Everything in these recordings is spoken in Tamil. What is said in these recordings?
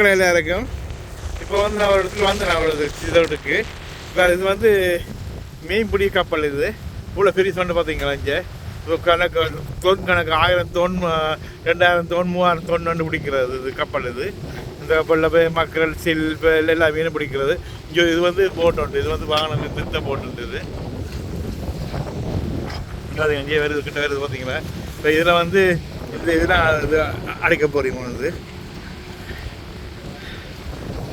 எல்லாருக்கும் இப்போ வந்து நான் ஒரு இடத்துல வந்து நான் ஒரு இதோட்டுக்கு வேறு இது வந்து மீன் பிடி கப்பல் இது. இவ்வளோ பெரிய சொண்டு பார்த்தீங்களா இங்கே? இப்போ கணக்கு தொன் கணக்கு ஆயிரம் தொன் ரெண்டாயிரம் தொன் மூவாயிரம் தொன் வந்து பிடிக்கிறது இது கப்பல் இது. இந்த கப்பலில் போய் மக்கள் சில் வெல் எல்லா மீனும் பிடிக்கிறது. இங்கே இது வந்து போட் உண்டு. இது வந்து வாகனம் திருத்த போட் உண்டு இது. இங்கே அது எங்கேயே வருது கிட்ட வருது பார்த்தீங்களா இப்போ இதில் வந்து இந்த இதெல்லாம் இது அடைக்க போகிறீங்க இது?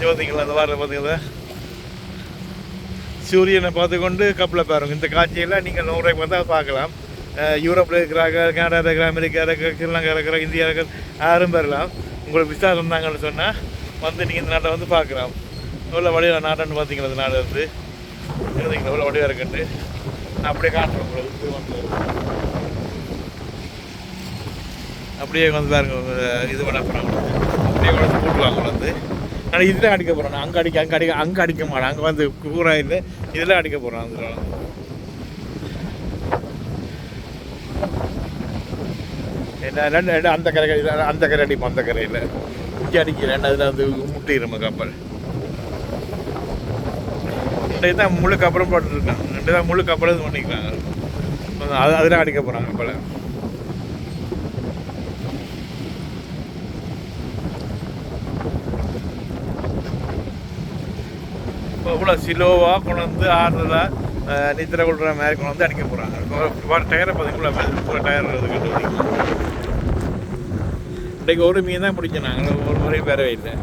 பார்த்தீங்களா அந்த வாரம் பார்த்தீங்களா? சூரியனை பார்த்துக்கொண்டு கப்பலை பாருங்க. இந்த காட்சியெல்லாம் நீங்கள் நூறுரூவாய்க்கு வந்தால் பார்க்கலாம். யூரோப்பில் இருக்கிறாங்க கனடா இருக்கிற அமெரிக்கா இருக்கிற ஸ்ரீலங்கா இருக்கிற இந்தியா இருக்கிற யாரும் பெறலாம் உங்களுக்கு விசா இருந்தாங்கன்னு சொன்னால் வந்து நீங்கள் இந்த நாட்டை வந்து பார்க்கலாம். எவ்வளோ வழியில் நாட்டன்னு பார்த்தீங்களா இந்த நாடு வந்து? பார்த்தீங்களா எவ்வளோ வடிவாக இருக்குன்ட்டு நான் அப்படியே காட்டுறேன் உங்களுக்கு. இது வந்து அப்படியே வந்து பாருங்க இது பண்ண போகிறாங்க அப்படியே கொண்டு போட்டுருவாங்க நான் இதில் அடிக்க போகிறேன் அங்கே அடிக்க அங்கே அடிக்க அங்கே அடிக்க மாட்டேன். அங்கே வந்து கூற இல்லை இதில் அடிக்க போகிறேன் அந்த என்ன ரெண்டு ரெண்டு அந்த கரை அந்த கரை அடிப்போம் அந்த கரையில். இங்கே அடிக்கிறேன். அதில் வந்து முட்டிடுறோம் கப்பல் ரெண்டு தான் முழு கப்பலும் போட்டுருக்கான். ரெண்டு தான் முழு கப்பலும் இது பண்ணிக்கிறாங்க. அது அதெல்லாம் அடிக்க போகிறாங்க கப்பலை இவ்வளோ சிலோவாக கொண்டு வந்து ஆறுதலாக நித்திர கொள்கிற மாதிரி கொண்டு வந்து அடிக்க போகிறாங்க டயரை பார்த்தீங்களா டயர் இருக்குது இன்றைக்கு ஒரு மீன் தான் பிடிச்சோம் நாங்கள் ஒரு முறை பெறவே இல்லை.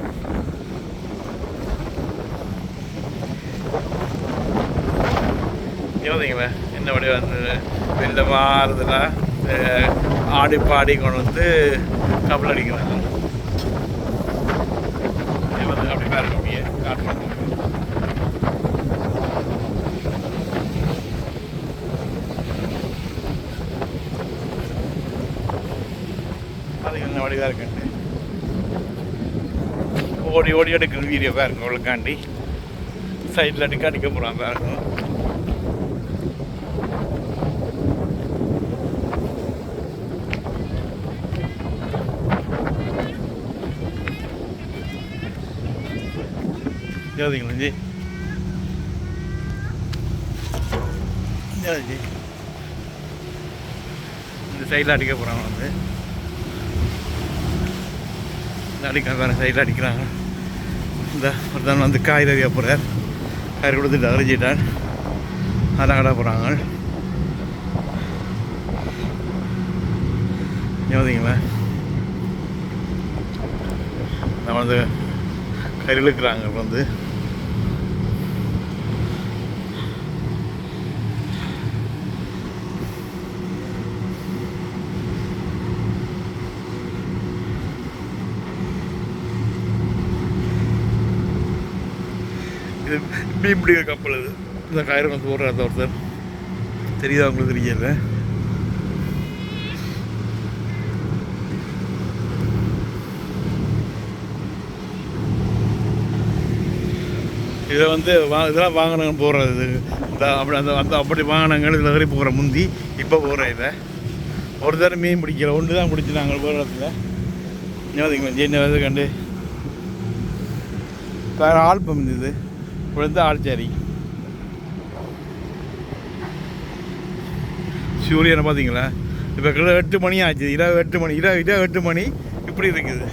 யோசிங்களா என்ன வழி வந்து வெளில மாறுதலாக ஆடி பாடி கொண்டு வந்து கப்பல் அடிக்கிறாங்க. அப்படி பாருங்க அப்படியே காட்டுறாங்க அது என்ன வடிவாக இருக்குன்ட்டு ஓடி ஓடி எடுக்கிற வீடியோ பாருங்க உங்களுக்காண்டி சைடில் அடிக்க அடிக்க போகிறான் பாருங்க. ஜோதிங்களா ஜி ஜோதி. இந்த சைடில் அடிக்க போகிறாங்க வந்து. இந்த வேறு சைடில் அடிக்கிறாங்க. இந்த ஒருத்தன் வந்து காய் ரவியா போகிறார் காய் கொடுத்துட்டு அரைச்சிட்டார் அதான் கடை போகிறாங்க யோதிங்களா நம்ம வந்து கறி இழுக்கிறாங்க வந்து. இது மீன் பிடிக்கிற கப்பல் இது இந்த காயிரம் வந்து அந்த ஒருத்தர். தெரியுதா உங்களுக்கு தெரியல இதை வந்து வா இதெல்லாம் வாகனங்கள் போடுறது இந்த அப்படி அந்த அந்த அப்படி வாகனங்கள் இதில் வரை போகிற முந்தி இப்போ போகிற இதை. ஒரு தடவை மீன் பிடிக்கல ஒன்று தான் பிடிச்சி நாங்கள் போகிற இடத்துல. ஞாபகம் ஜெயின கண்டு. வேறு ஆல்பம் இது விழுந்த ஆள்ச்சேரி சூரியனை பார்த்தீங்களா? இப்போ கிட்ட எட்டு மணி ஆச்சு. இரவு எட்டு மணி இரவு இரவு எட்டு மணி இப்படி இருக்குது.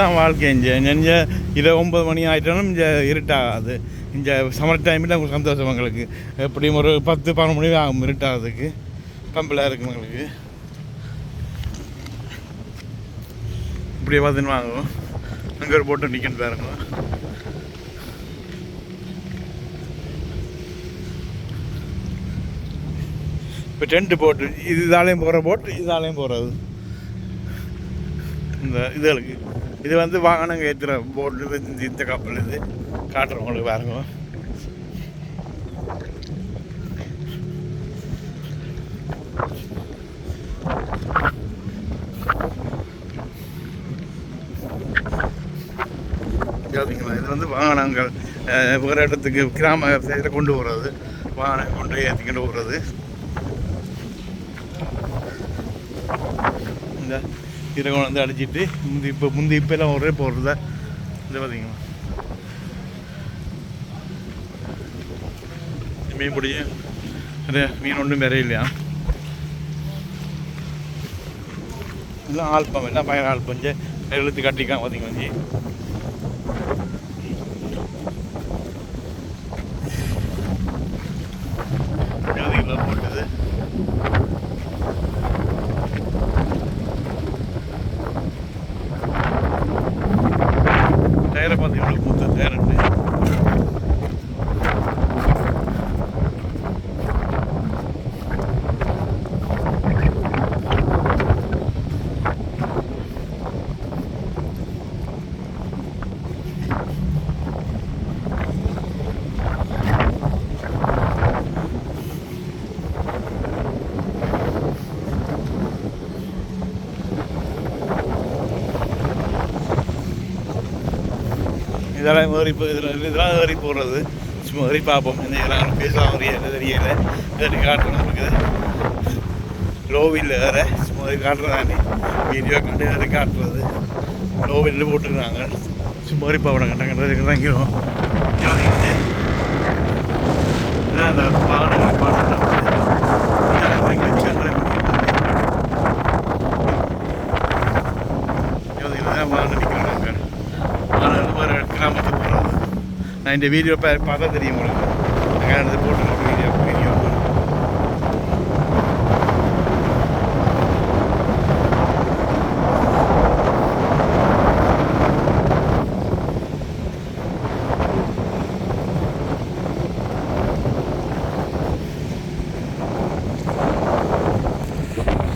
தான் வாழ்க்கை இங்கே. நெஞ்ச இரவு மணி ஆகிட்டாலும் இங்கே இருட்டாகாது. இங்கே சம்மர் டைமில் உங்களுக்கு சந்தோஷம் எங்களுக்கு. எப்படியும் ஒரு பத்து பன்னெண்டு மணி ஆகும் இருட்டாகிறதுக்கு. பம்பில் இருக்கும் எங்களுக்கு. இப்படியே பார்த்துன்னு வாங்குவோம் அங்கே ஒரு போட்டு நிற்கணும் பாருங்க. இப்போ டென்ட்டு போட்டு இதாலையும் போகிற போட்டு இதாலையும் போகிறது இந்த இதுகளுக்கு. இது வந்து வாகனம் ஏற்றுற போர்டு இந்த இந்த கப்பல் இது. காட்டுறவங்களுக்கு பாருங்க. இது வந்து வாகனங்கள். வேறு இடத்துக்கு கிராம சைடில் கொண்டு போகிறது வாகனம் கொண்டு போய் ஏற்றிக்கிட்டு போகிறது இந்த இதை கொண்டு வந்து அடிச்சிட்டு முந்தி இப்போ முந்தி இப்போ எல்லாம் ஒரே போடுறத? இதை பார்த்தீங்களா மீன் பிடிக்கும் நிறைய மீன் ஒன்றும் வேற இல்லையா? இதெல்லாம் ஆல்பம் எல்லாம் பயங்கர ஆல்பம் எழுத்து கட்டிக்கான் பார்த்தீங்களா ஜி எழுதிங்களா போட்டுது டயரை பார்த்தீங்கன்னா புத்த டயர் இதெல்லாம் ஏறி இதில் இதெல்லாம் வரி போடுறது சும்மா ஏறி பார்ப்போம். இந்த இதெல்லாம் பேசலாம் ஒரு என்ன தெரியல. ஏறி காட்டணும் இருக்குது லோவில் வேறு. சும்மா ஏறி காட்டுறதானே வீடியோ கண்டு வேறு காட்டுறது. லோவில் போட்டுருக்காங்க. சும்மா ஏறி பாவடம் கண்டாங்க இறங்கிடும் அந்த பாடம் பாடம் வாங்க நிற்கிறாங்க கிராமத்துக்கு போகிறோம் நான் இந்த வீடியோ பார்த்தா தெரியும் உங்களுக்கு. அங்கே எடுத்து போட்டுருக்கோம் வீடியோ